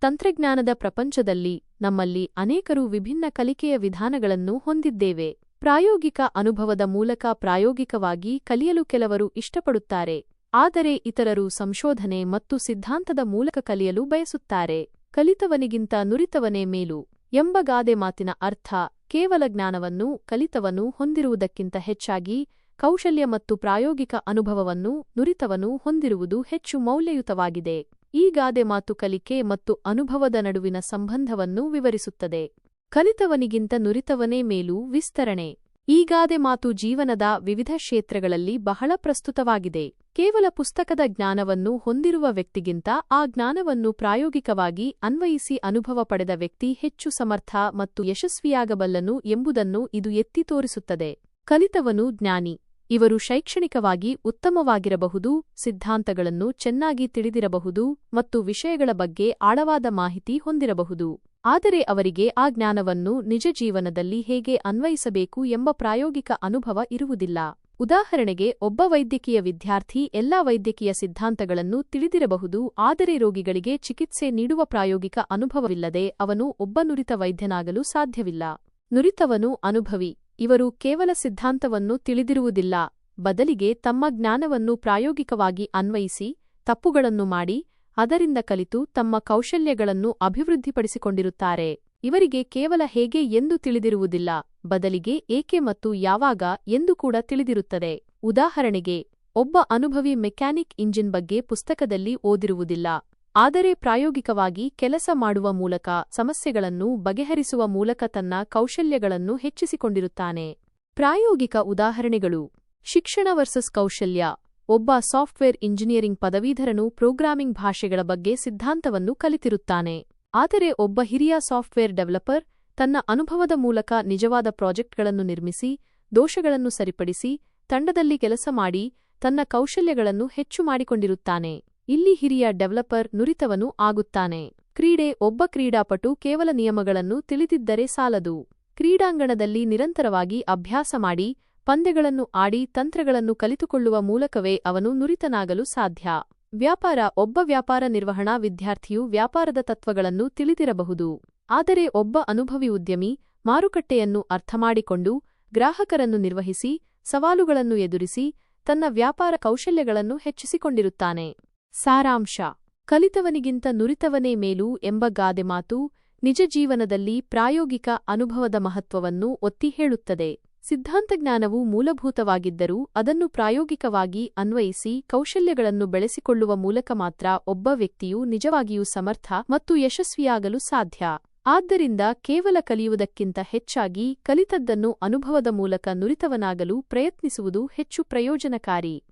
ತಂತ್ರಜ್ಞಾನದ ಪ್ರಪಂಚದಲ್ಲಿ ನಮ್ಮಲ್ಲಿ ಅನೇಕರು ವಿಭಿನ್ನ ಕಲಿಕೆಯ ವಿಧಾನಗಳನ್ನು ಹೊಂದಿದ್ದೇವೆ. ಪ್ರಾಯೋಗಿಕ ಅನುಭವದ ಮೂಲಕ ಪ್ರಾಯೋಗಿಕವಾಗಿ ಕಲಿಯಲು ಕೆಲವರು ಇಷ್ಟಪಡುತ್ತಾರೆ. ಆದರೆ ಇತರರು ಸಂಶೋಧನೆ ಮತ್ತು ಸಿದ್ಧಾಂತದ ಮೂಲಕ ಕಲಿಯಲು ಬಯಸುತ್ತಾರೆ. ಕಲಿತವನಿಗಿಂತ ನುರಿತವನೇ ಮೇಲು ಎಂಬ ಗಾದೆ ಮಾತಿನ ಅರ್ಥ ಕೇವಲ ಜ್ಞಾನವನ್ನು, ಕಲಿತವನು ಹೊಂದಿರುವುದಕ್ಕಿಂತ ಹೆಚ್ಚಾಗಿ ಕೌಶಲ್ಯ ಮತ್ತು ಪ್ರಾಯೋಗಿಕ ಅನುಭವವನ್ನು ನುರಿತವನು ಹೊಂದಿರುವುದು ಹೆಚ್ಚು ಮೌಲ್ಯಯುತವಾಗಿದೆ. ಈ ಗಾದೆ ಮಾತು ಕಲಿಕೆ ಮತ್ತು ಅನುಭವದ ನಡುವಿನ ಸಂಬಂಧವನ್ನು ವಿವರಿಸುತ್ತದೆ. ಕಲಿತವನಿಗಿಂತ ನುರಿತವನೇ ಮೇಲೂ ವಿಸ್ತರಣೆ. ಈ ಗಾದೆ ಮಾತು ಜೀವನದ ವಿವಿಧ ಕ್ಷೇತ್ರಗಳಲ್ಲಿ ಬಹಳ ಪ್ರಸ್ತುತವಾಗಿದೆ. ಕೇವಲ ಪುಸ್ತಕದ ಜ್ಞಾನವನ್ನು ಹೊಂದಿರುವ ವ್ಯಕ್ತಿಗಿಂತ ಆ ಜ್ಞಾನವನ್ನು ಪ್ರಾಯೋಗಿಕವಾಗಿ ಅನ್ವಯಿಸಿ ಅನುಭವ ಪಡೆದ ವ್ಯಕ್ತಿ ಹೆಚ್ಚು ಸಮರ್ಥ ಮತ್ತು ಯಶಸ್ವಿಯಾಗಬಲ್ಲನು ಎಂಬುದನ್ನು ಇದು ಎತ್ತಿ ತೋರಿಸುತ್ತದೆ. ಕಲಿತವನು ಜ್ಞಾನಿ. ಇವರು ಶೈಕ್ಷಣಿಕವಾಗಿ ಉತ್ತಮವಾಗಿರಬಹುದು, ಸಿದ್ಧಾಂತಗಳನ್ನು ಚೆನ್ನಾಗಿ ತಿಳಿದಿರಬಹುದು ಮತ್ತು ವಿಷಯಗಳ ಬಗ್ಗೆ ಆಳವಾದ ಮಾಹಿತಿ ಹೊಂದಿರಬಹುದು. ಆದರೆ ಅವರಿಗೆ ಆ ಜ್ಞಾನವನ್ನು ನಿಜ ಜೀವನದಲ್ಲಿ ಹೇಗೆ ಅನ್ವಯಿಸಬೇಕು ಎಂಬ ಪ್ರಾಯೋಗಿಕ ಅನುಭವ ಇರುವುದಿಲ್ಲ. ಉದಾಹರಣೆಗೆ, ಒಬ್ಬ ವೈದ್ಯಕೀಯ ವಿದ್ಯಾರ್ಥಿ ಎಲ್ಲಾ ವೈದ್ಯಕೀಯ ಸಿದ್ಧಾಂತಗಳನ್ನು ತಿಳಿದಿರಬಹುದು, ಆದರೆ ರೋಗಿಗಳಿಗೆ ಚಿಕಿತ್ಸೆ ನೀಡುವ ಪ್ರಾಯೋಗಿಕ ಅನುಭವವಿಲ್ಲದೆ ಅವನು ಒಬ್ಬ ನುರಿತ ವೈದ್ಯನಾಗಲು ಸಾಧ್ಯವಿಲ್ಲ. ನುರಿತವನು ಅನುಭವಿ. ಇವರು ಕೇವಲ ಸಿದ್ಧಾಂತವನ್ನು ತಿಳಿದಿರುವುದಿಲ್ಲ, ಬದಲಿಗೆ ತಮ್ಮ ಜ್ಞಾನವನ್ನು ಪ್ರಾಯೋಗಿಕವಾಗಿ ಅನ್ವಯಿಸಿ, ತಪ್ಪುಗಳನ್ನು ಮಾಡಿ, ಅದರಿಂದ ಕಲಿತು ತಮ್ಮ ಕೌಶಲ್ಯಗಳನ್ನು ಅಭಿವೃದ್ಧಿಪಡಿಸಿಕೊಂಡಿರುತ್ತಾರೆ. ಇವರಿಗೆ ಕೇವಲ ಹೇಗೆ ಎಂದು ತಿಳಿದಿರುವುದಿಲ್ಲ, ಬದಲಿಗೆ ಏಕೆ ಮತ್ತು ಯಾವಾಗ ಎಂದು ಕೂಡ ತಿಳಿದಿರುತ್ತದೆ. ಉದಾಹರಣೆಗೆ, ಒಬ್ಬ ಅನುಭವಿ ಮೆಕ್ಯಾನಿಕ್ ಇಂಜಿನ್ ಬಗ್ಗೆ ಪುಸ್ತಕದಲ್ಲಿ ಓದಿರುವುದಿಲ್ಲ. ಆದರೆ ಪ್ರಾಯೋಗಿಕವಾಗಿ ಕೆಲಸ ಮಾಡುವ ಮೂಲಕ ಸಮಸ್ಯೆಗಳನ್ನು ಬಗೆಹರಿಸುವ ಮೂಲಕ ತನ್ನ ಕೌಶಲ್ಯಗಳನ್ನು ಹೆಚ್ಚಿಸಿಕೊಂಡಿರುತ್ತಾನೆ. ಪ್ರಾಯೋಗಿಕ ಉದಾಹರಣೆಗಳು. ಶಿಕ್ಷಣ ವರ್ಸಸ್ ಕೌಶಲ್ಯ. ಒಬ್ಬ ಸಾಫ್ಟ್ವೇರ್ ಇಂಜಿನಿಯರಿಂಗ್ ಪದವೀಧರನು ಪ್ರೋಗ್ರಾಮಿಂಗ್ ಭಾಷೆಗಳ ಬಗ್ಗೆ ಸಿದ್ಧಾಂತವನ್ನು ಕಲಿತಿರುತ್ತಾನೆ. ಆದರೆ ಒಬ್ಬ ಹಿರಿಯ ಸಾಫ್ಟ್ವೇರ್ ಡೆವಲಪರ್ ತನ್ನ ಅನುಭವದ ಮೂಲಕ ನಿಜವಾದ ಪ್ರಾಜೆಕ್ಟ್ಗಳನ್ನು ನಿರ್ಮಿಸಿ, ದೋಷಗಳನ್ನು ಸರಿಪಡಿಸಿ, ತಂಡದಲ್ಲಿ ಕೆಲಸ ಮಾಡಿ, ತನ್ನ ಕೌಶಲ್ಯಗಳನ್ನು ಹೆಚ್ಚು ಮಾಡಿಕೊಂಡಿರುತ್ತಾನೆ. ಇಲ್ಲಿ ಹಿರಿಯ ಡೆವಲಪರ್ ನುರಿತವನು ಆಗುತ್ತಾನೆ. ಕ್ರೀಡೆ ಒಬ್ಬ ಕ್ರೀಡಾಪಟು ಕೇವಲ ನಿಯಮಗಳನ್ನು ತಿಳಿದಿದ್ದರೆ ಸಾಲದು. ಕ್ರೀಡಾಂಗಣದಲ್ಲಿ ನಿರಂತರವಾಗಿ ಅಭ್ಯಾಸ ಮಾಡಿ, ಪಂದ್ಯಗಳನ್ನು ಆಡಿ, ತಂತ್ರಗಳನ್ನು ಕಲಿತುಕೊಳ್ಳುವ ಮೂಲಕವೇ ಅವನು ನುರಿತನಾಗಲು ಸಾಧ್ಯ. ವ್ಯಾಪಾರ, ಒಬ್ಬ ವ್ಯಾಪಾರ ನಿರ್ವಹಣಾ ವಿದ್ಯಾರ್ಥಿಯು ವ್ಯಾಪಾರದ ತತ್ವಗಳನ್ನು ತಿಳಿದಿರಬಹುದು. ಆದರೆ ಒಬ್ಬ ಅನುಭವಿ ಉದ್ಯಮಿ ಮಾರುಕಟ್ಟೆಯನ್ನು ಅರ್ಥಮಾಡಿಕೊಂಡು, ಗ್ರಾಹಕರನ್ನು ನಿರ್ವಹಿಸಿ, ಸವಾಲುಗಳನ್ನು ಎದುರಿಸಿ, ತನ್ನ ವ್ಯಾಪಾರ ಕೌಶಲ್ಯಗಳನ್ನು ಹೆಚ್ಚಿಸಿಕೊಂಡಿರುತ್ತಾನೆ. ಸಾರಾಂಶ. ಕಲಿತವನಿಗಿಂತ ನುರಿತವನೇ ಮೇಲು ಎಂಬ ಗಾದೆ ಮಾತು ನಿಜ ಜೀವನದಲ್ಲಿ ಪ್ರಾಯೋಗಿಕ ಅನುಭವದ ಮಹತ್ವವನ್ನು ಒತ್ತಿ ಹೇಳುತ್ತದೆ. ಸಿದ್ಧಾಂತಜ್ಞಾನವು ಮೂಲಭೂತವಾಗಿದ್ದರೂ ಅದನ್ನು ಪ್ರಾಯೋಗಿಕವಾಗಿ ಅನ್ವಯಿಸಿ ಕೌಶಲ್ಯಗಳನ್ನು ಬೆಳೆಸಿಕೊಳ್ಳುವ ಮೂಲಕ ಮಾತ್ರ ಒಬ್ಬ ವ್ಯಕ್ತಿಯು ನಿಜವಾಗಿಯೂ ಸಮರ್ಥ ಮತ್ತು ಯಶಸ್ವಿಯಾಗಲು ಸಾಧ್ಯ. ಆದ್ದರಿಂದ ಕೇವಲ ಕಲಿಯುವುದಕ್ಕಿಂತ ಹೆಚ್ಚಾಗಿ ಕಲಿತದ್ದನ್ನು ಅನುಭವದ ಮೂಲಕ ನುರಿತವನಾಗಲು ಪ್ರಯತ್ನಿಸುವುದು ಹೆಚ್ಚು ಪ್ರಯೋಜನಕಾರಿ.